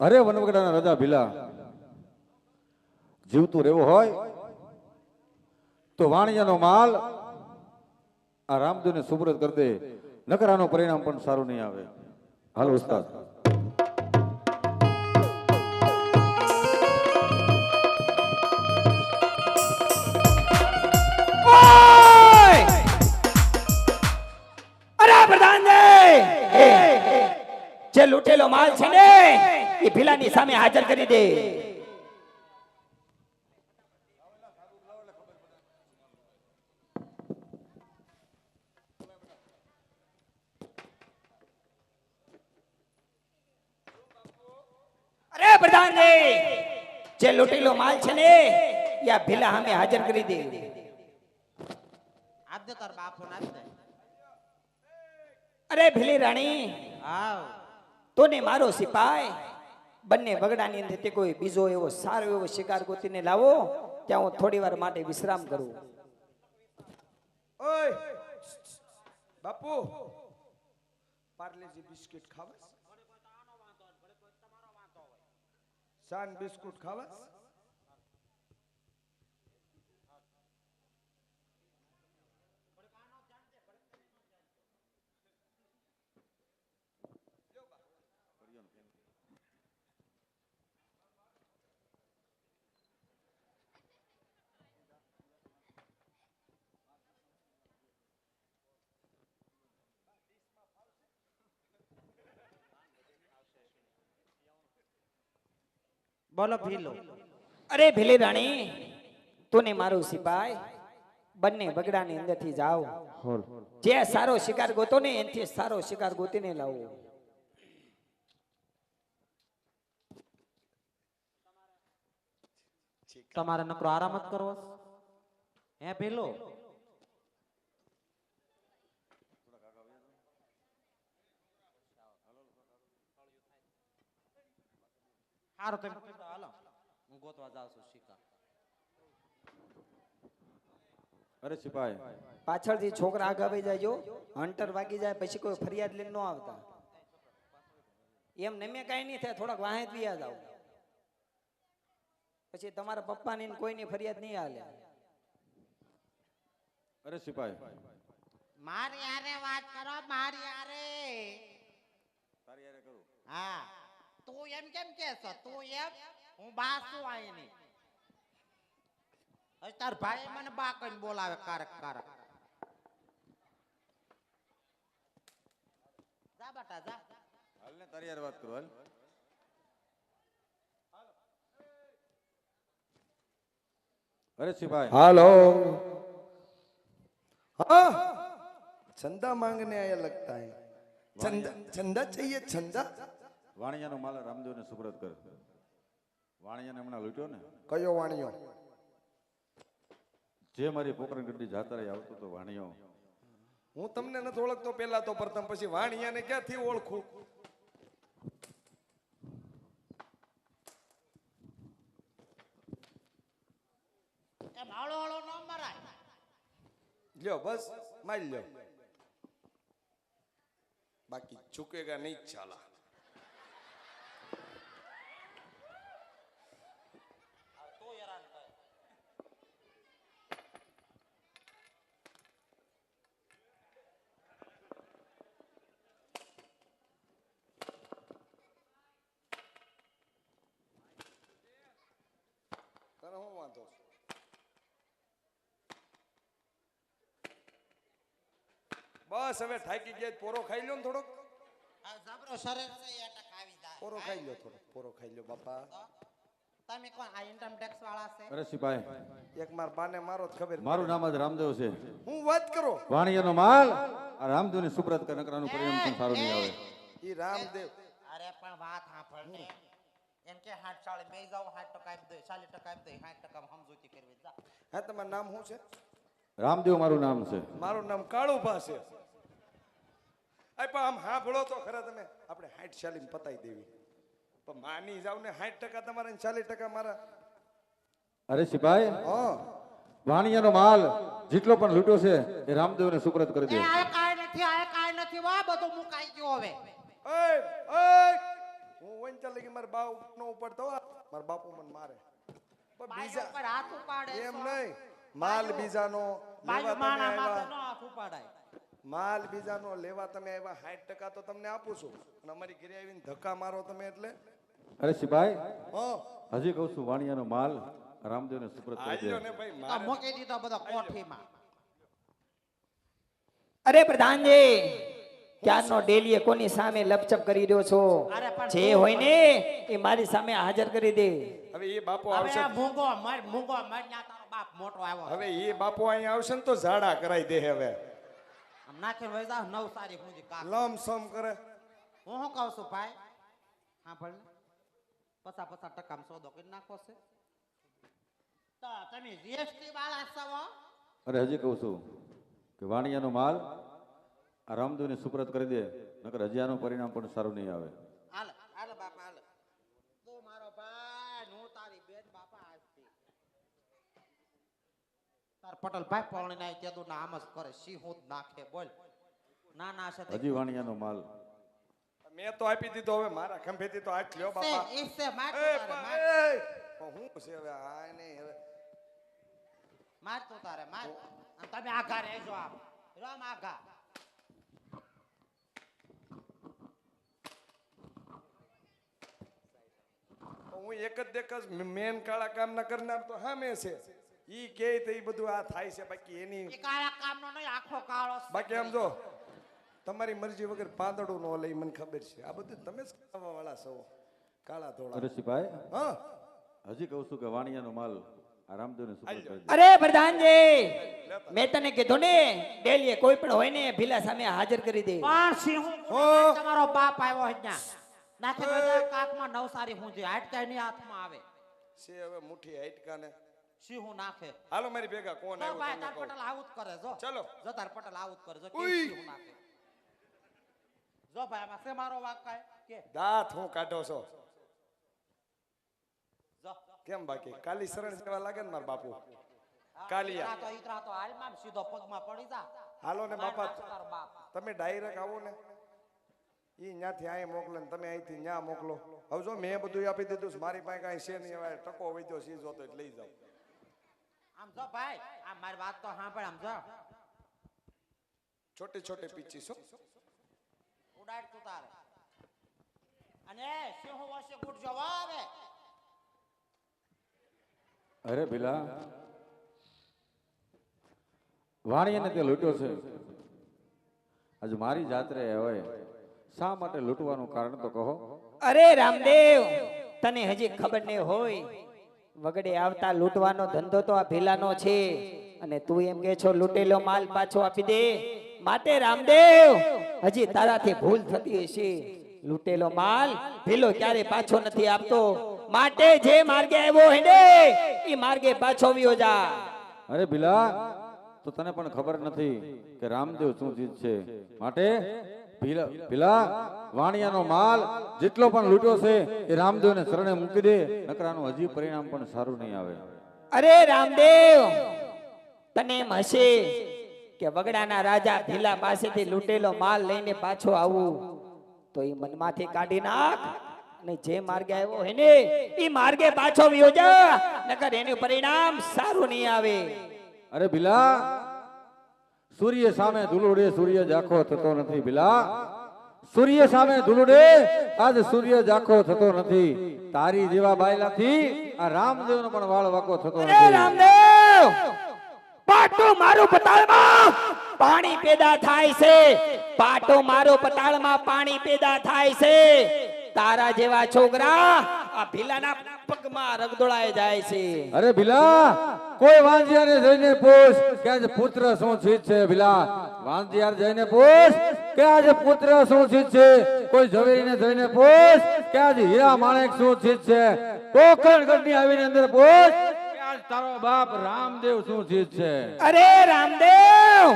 અરે વનવગડાના રાજા ભીલા, જીવતું રહેવું હોય તો વાણિયાનો માલ આ રામદેવને સુબ્રત કરી દે. નકરાનું પરિણામ પણ સારું નહીં આવે. હાલો ઉસ્તાદ. જે લૂંટેલો માલ છે ને એ ભીલાની સામે હાજર કરી દે. અરે પ્રધાનજી જે લૂંટેલો માલ છે ને એ ભીલા સામે હાજર કરી દે. આપ દે તાર બાપો દે. અરે ભીલી રાણી આવ તોને મારો સિપાઈ બંને બગડાની અંદર તે કોઈ બીજો એવો સારો એવો શિકાર ગોતીને લાવો ત્યાં હું થોડી વાર માટે વિશ્રામ કરું. ઓય! બાપુ! પાર્લેજી બિસ્કિટ ખાવસ? સાન બિસ્કુટ ખાવસ? બોલો ભીલો. અરે ભીલી રાણી ને મારું સિપાઈ? બંને બગડાની અંદરથી જાઓ. જે સારો શિકાર ગોતો ને એનાથી સારો શિકાર ગોતીને લાવો. તમારે નકરો આરામ જ કરવો હે ભીલો? સારું તમે ગોતવા જાઉં છું શિકાર અરે સિપાઈ. પાછળથી છોકરા આગળ આવી જાયજો હંટર વાગી જાય પછી કોઈ ફરિયાદ લઈને ન આવતા. એમ નમે કાંઈ નહીં થાય થોડાક વાહે જ જાવ. પછી તમારા પપ્પાની ને કોઈની ફરિયાદ નહીં હાલે. અરે સિપાઈ. મારી હારે વાત કરો મારી હારે. હા. તું એમ કેમ કેસો તું એમ હું બા છું આઈની હજી તાર ભાઈ મને બા કઈને બોલાવે કારક કારક જા બેટા જા હાલ ને તારી યાર વાત કરો હાલ અરે સિપાઈ हेलो हाँ चंदा मांगने आया लगता है चंदा चंदा चाहिए चंदा વાણિયાનો માલ રામદેવને સુપ્રત કર વાણિયાને હમણાં લૂટ્યો ને? કયો વાણિયો? જે મારી પોકરણ ગઢડી જાતા રહી આવતો તો વાણિયો. હું તમને નથી ઓળખતો પેલા તો પ્રથમ પછી વાણિયાને ક્યાંથી ઓળખું? લ્યો બસ મારી લ્યો. બાકી ચૂકેગા નહીં ચાલા તને શું વાંધો છે? બસ હવે થાકી ગયા પોરો ખાઈ લ્યો ને થોડોક. પોરો ખાઈ લ્યો થોડોક પોરો ખાઈ લ્યો બાપા. તમે કોણ આ ઇન્કમ ટેક્સ વાળા છે? અરે એક માર બાને મારો ખબર મારું નામ જ રામદેવ છે. હું વાત કરો? વાણિયાનો માલ આ રામદેવને સુપ્રત કર નકર પરિણામ પણ સારું નહીં આવે. ઈ રામદેવ. અરે પણ વાત સાંભળ એમ કે હાથ ચાળે બે જાવ હાથ ટકા આપી દે ચાલીસ ટકા આપી દે હાથ ટકા સમજૂતી કરવી જા. હા તમારું નામ શું છે? રામદેવ મારું નામ છે. મારું નામ કાળુભા છે. આ પણ આમ સાંભળો તો ખરા તમે. આપણે હાઠ ચાલીને પતાઈ દેવી. પણ માની જાવ ને હાઠ ટકા તમારા ચાલીસ ટકા મારા. અરે સિપાઈ હા. વાણિયાનો માલ જેટલો પણ લૂંટ્યો છે એ રામદેવને સુપ્રત કરી દે. એ આ કાંઈ નથી આ કાંઈ નથી વાહ બધું મુકાઈ ગયો હવે. ઓય ઓય. હું વંચા લગી મારા બા નો ઉપાડતો હો. મારા બાપુ મને મારે. પણ બીજા પર હાથ ઉપાડે એમ નહીં. માલ બીજાનો માણા માથે નો હાથ ઉપાડાય. માલ બીજાનો લેવા તમે આવ્યા સાઠ ટકા તો તમને આપું છું. અને અમારી ઘરે આવીને ધક્કા મારો તમે એટલે? અરે શિભાઈ હજી કહું છું વાણિયાનો માલ રામદેવને સુપ્રત કરી દે. ને ભાઈ આ મારે મૂકી દીધો બધો કોઠીમાં. અરે પ્રધાનજી ક્યારનો ડેલીએ કોની સામે લપચપ કરી રહ્યો છો? અરે જે હોય ને એ મારી સામે હાજર કરી દે. હવે એ બાપો આવશે મૂંગો મર મૂંગો મર ના તારો બાપ મોટો આવ્યો હવે એ બાપો અહીંયા આવશે ને તો ઝાડા કરાઈ દે હવે. નાખીને વહી જાવ નવ તારીખ સુધી કાક. લમ સમ કરે. હું શું કહું છું ભાઈ? હા ભલે પચાસ પચાસ ટકામાં સોદો કરી નાખો છે. તો તમે જીએસટી વાળા છો? અરે હજી કહું છું કે વાણિયાનો માલ આ રામદેવને સુપ્રત કરી દે નકર હજી આનું પરિણામ પણ સારું નહીં આવે. હાલ હાલ બાપા હાલ. તું મારો ભાઈ હું તારી બેન બાપા. તાર પટેલ ભાઈ પૌણી નાય તે ના આમ જ કરે. સિંહું જ નાખે બોલ. ના ના છે હજી વાણિયાનો માલ. મેં તો આપી દીધો હવે મારા ખંભેથી તો આજ લ્યો બાપા. ઈસે, માર એ પણ માર. હું છે હવે આ ને હવે. માર તો તારે માર. અને તમે આઘા રહેજો આપ રામ આઘા. હું એક જ દેખ જ મેન કાળા કામ ના કરનાર તો મેં છે. ઈ કે તે બધું આ થાય છે બાકી એની એ કાળા કામનો નહીં આખો કાળો છે. બાકી આમ જો તમારી મરજી વગર પાંદડું નો લઈ મને ખબર છે. આ બધું તમે જ ખાવા વાળા છો કાળા ધોળા. સિપાઈ હા. હજી કહું છું કે વાણિયાનો માલ અરે પ્રધાનજી! મેં તને કીધું ને ડેલીએ કોઈ પણ હોય ને ભીલા સામે હાજર કરી દે. પણ સિંહ હો. તમારો બાપ આવ્યો હજ્યા નાખે કાકમાં નવસારી હું જે હાટકા ની હાથમાં આવે. છે હવે મુઠ્ઠી હાટકા ને સિંહું નાખે. હાલો મારી ભેગા કોણ આવ્યો ભાઈ તાર પટેલ આવું જ કરે જો. ચલો. જો તાર પટેલ આવું જ કરે જો. કેવી નાખે. જો ભાઈ આમાં સે મારો વાક કાય કે? દાંત હું કાઢો છો? જો. કેમ બાકી? કાલી શરણ સેવા લાગે ને મારા બાપુ? કાલિયા. તો ઈતરા તો હાલમાં સીધો પગમાં પડી જા. હાલો ને બાપા તમે ડાયરેક્ટ આવો ને. ઈ ન્યાથી અહીં મોકલે ને તમે અહીંથી ન્યા મોકલો. હવે જો મેં બધું આપી દીધું મારી પાસે કાંઈ છે નહીં હવે ટકો વધ્યો સી જોતો એટલે લઈ જાઓ આમ જો ભાઈ આ મારી વાત તો સાંભળ આમ જો. છોટે છોટી પીચી છો? ઉડાડ તું તારે. અને સિંહ વસે ગુડ જો આવે. અરે ભીલા વાણિયાને તે લૂંટ્યો છે. આજે મારી જાત્રે હોય શા માટે લૂંટવાનું કારણ તો કહો? અરે રામદેવ તને હજી ખબર નહીં હોય વગડે આવતા લૂંટવાનો ધંધો તો આ ભીલાનો છે. અને તું એમ કે છો, લૂંટેલો માલ પાછો આપી દે. માટે રામદેવ, હજી તારાથી ભૂલ થતી હશે. લૂંટેલો માલ ભીલો ક્યારે પાછો નથી આપતો? માટે જે માર્ગે આવ્યો હે ને એ માર્ગે પાછો વિયો જા. અરે ભીલા, તો તને પણ ખબર નથી કે રામદેવ શું ચીજ છે માટે ભીલા વાણિયાનો માલ જેટલો પણ લૂંટ્યો છે એ રામદેવને શરણે મૂકી દે નકરાનું હજી પરિણામ પણ સારું નહીં આવે. અરે રામદેવ તને એમ હશે કે વગડાના રાજા ભીલા પાસેથી લૂંટેલો માલ લઈને પાછો આવું તો એ મનમાંથી કાઢી નાખ અને જે માર્ગે આવ્યો હે ને એ માર્ગે પાછો વ્યો જા નકર એનું પરિણામ સારું નહીં આવે. અરે ભીલા સૂર્ય સામે ધૂલુડે સૂર્ય જાખો થતો નથી ભીલા. સૂર્ય સામે ધૂલુડે આજ સૂર્ય જાખો થતો નથી. તારી જેવા બાયલાથી આ રામદેવનો પણ વાળ વાકો થતો નથી. રામદેવ! પાટો મારું પતાળમાં પાણી પેદા થાય છે. પાટો મારો પતાળમાં પાણી પેદા થાય છે. તારા જેવા છોકરા આ ભીલાના પગમાં રગદોળાય જાય છે. અરે ભીલા કોઈ વાંજિયાને જઈને પૂછ કે આજે પુત્ર શું ચીજ છે ભીલા? વાંજિયાર જઈને પૂછ કે આજે પુત્ર શું ચીજ છે? કોઈ ઝવેરીને જઈને પૂછ કે આજે હીરા માણેક શું ચીજ છે? કોકણ ગઢની આવીને અંદર પૂછ તારો બાપ રામદેવ શું ચીજ છે? અરે રામદેવ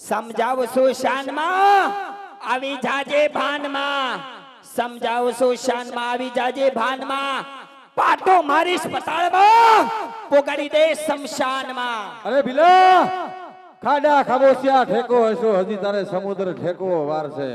સમજાવશું શાનમાં? આવી જાજે ભાનમાં. સમજાવશું શાનમાં આવી જાજે ભાનમાં. પાટો મારીશ પતાળમાં પોગાડી દે શમશાનમાં. અરે ભીલો ખાડા ખાબોસિયા ઠેકો હશો. હજી તારે સમુદ્ર ઠેકો વાર છે.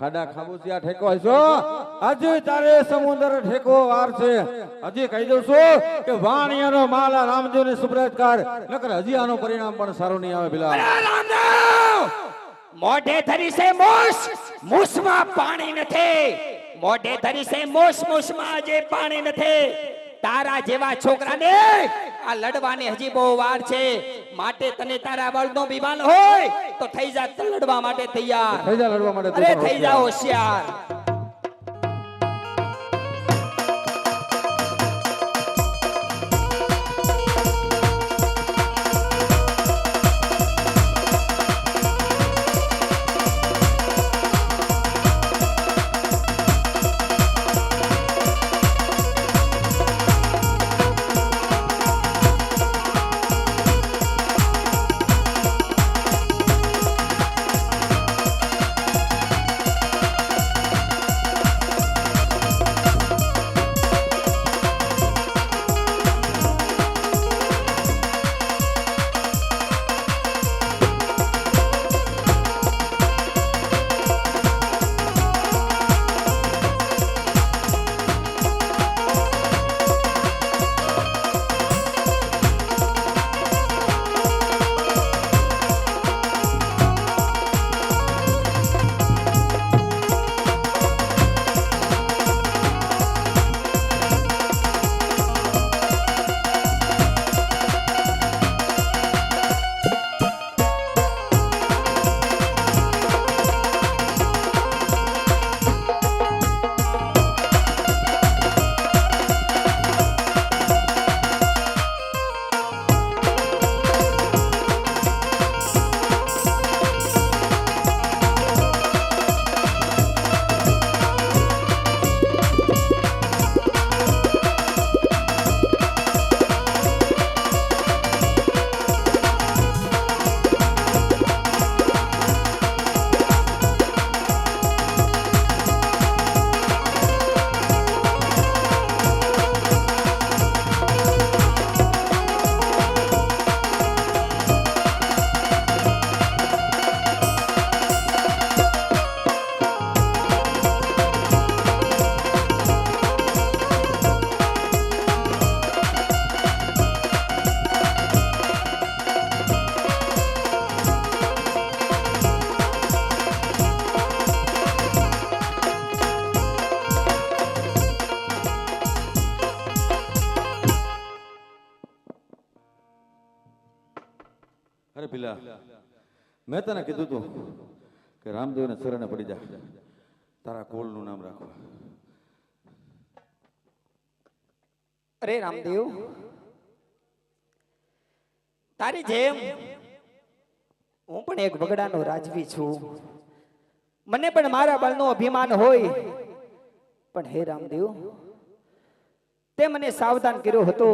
ખાડા ખાબોસિયા ઠેકો હશો? હજી તારે સમુદ્ર ઠેકો વાર છે. હજી કહી દઉં છું કે વાણિયાનો માલ આ રામદેવને સુપ્રત કર નકર હજી આનું પરિણામ પણ સારું નહીં આવે ભીલા. રામદેવ! મોઢે ધરી છે મૂસ મૂસમાં પાણી નથી. મોઢે ધરી છે મૂસ મૂસમાં જે પાણી નથી. તારા જેવા છોકરાને આ લડવાની હજી બહુ વાર છે. માટે તને તારા બળનો વિમાન હોય તો થઈ જા લડવા માટે તૈયાર. થઈ જા લડવા માટે અરે થઈ જા હોશિયાર. અરે પેલા? મેં તને કીધું તું કે રામદેવને શરણે પડી જા. તારા કોળનું નામ રાખો અરે રામદેવ, તારી જેમ હું પણ એક બગડાનો રાજવી છું. મને પણ મારા બળનો અભિમાન હોય. પણ હે રામદેવ, તે મને સાવધાન કર્યો હતો.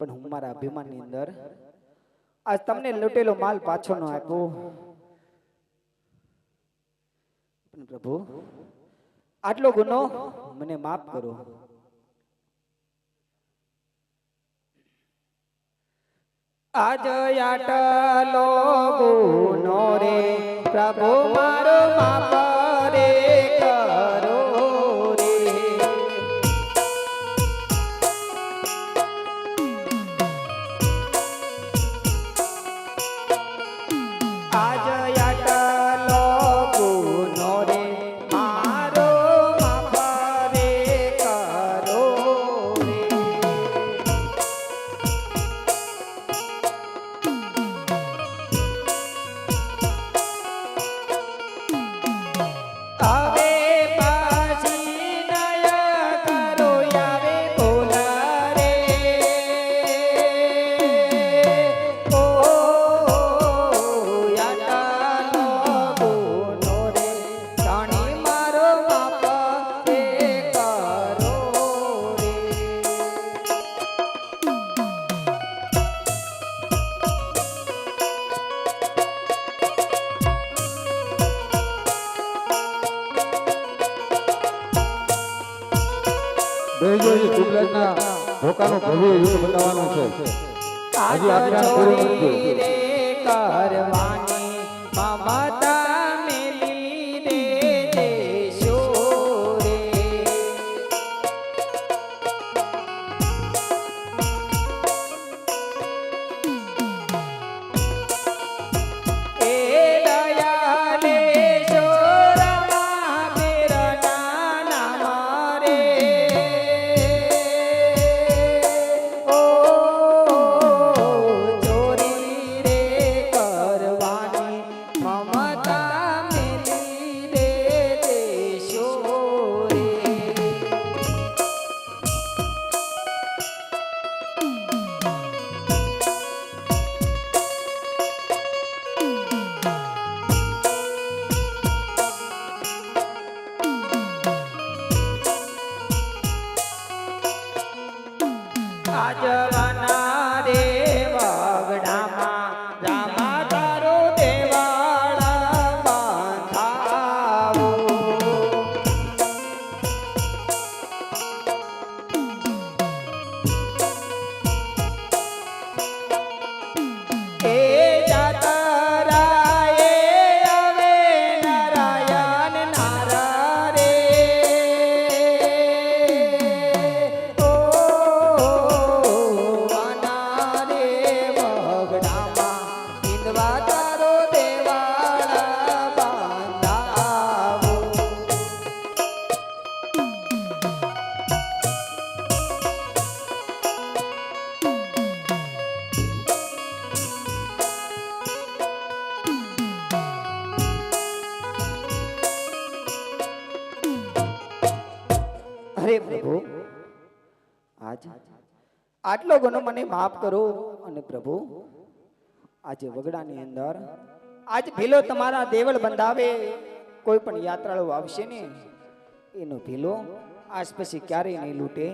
પણ હું મારા અભિમાનની અંદર આજ તમને લૂટેલો માલ પાછો ન આપ્યો પ્રભુ, આટલો ગુનો મને માફ કરો. આજ આટલો ગુનો રે પ્રભુ મારો માફ આજ ધોકાનું ભવ્ય યુદ્ધ બતાવવાનું છે. હજી આજ્ઞા પૂરું રે કરવાની મમતા આટલો ગુનો મને માફ કરો. અને પ્રભુ આજે વગડાની અંદર આજ ભીલો તમારા દેવળ બંધાવે. કોઈ પણ યાત્રાળુ આવશે ને એનો ભીલો આજ પછી ક્યારેય નહીં લૂંટે.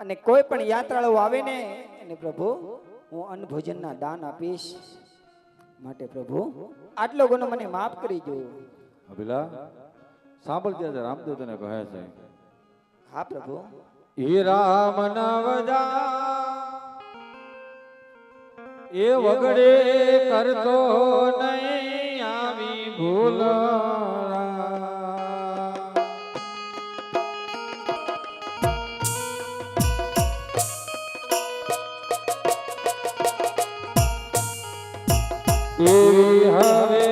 અને કોઈ પણ યાત્રાળુ આવે ને એને પ્રભુ હું અન્ન ભોજનના દાન આપીશ. માટે પ્રભુ આટલો ગુનો મને માફ કરી દો. અભિલા સાંભળજે રામદેવ તને કહે છે. હા પ્રભુ. હે રામ નવદા એ વગડે કરતો નહીં આવી ભૂલ. એવી હવે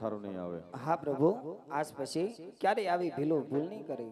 સારું નહીં આવે. હા પ્રભુ આજ પછી ક્યારે આવી ભીલો ભૂલ નહીં કરી.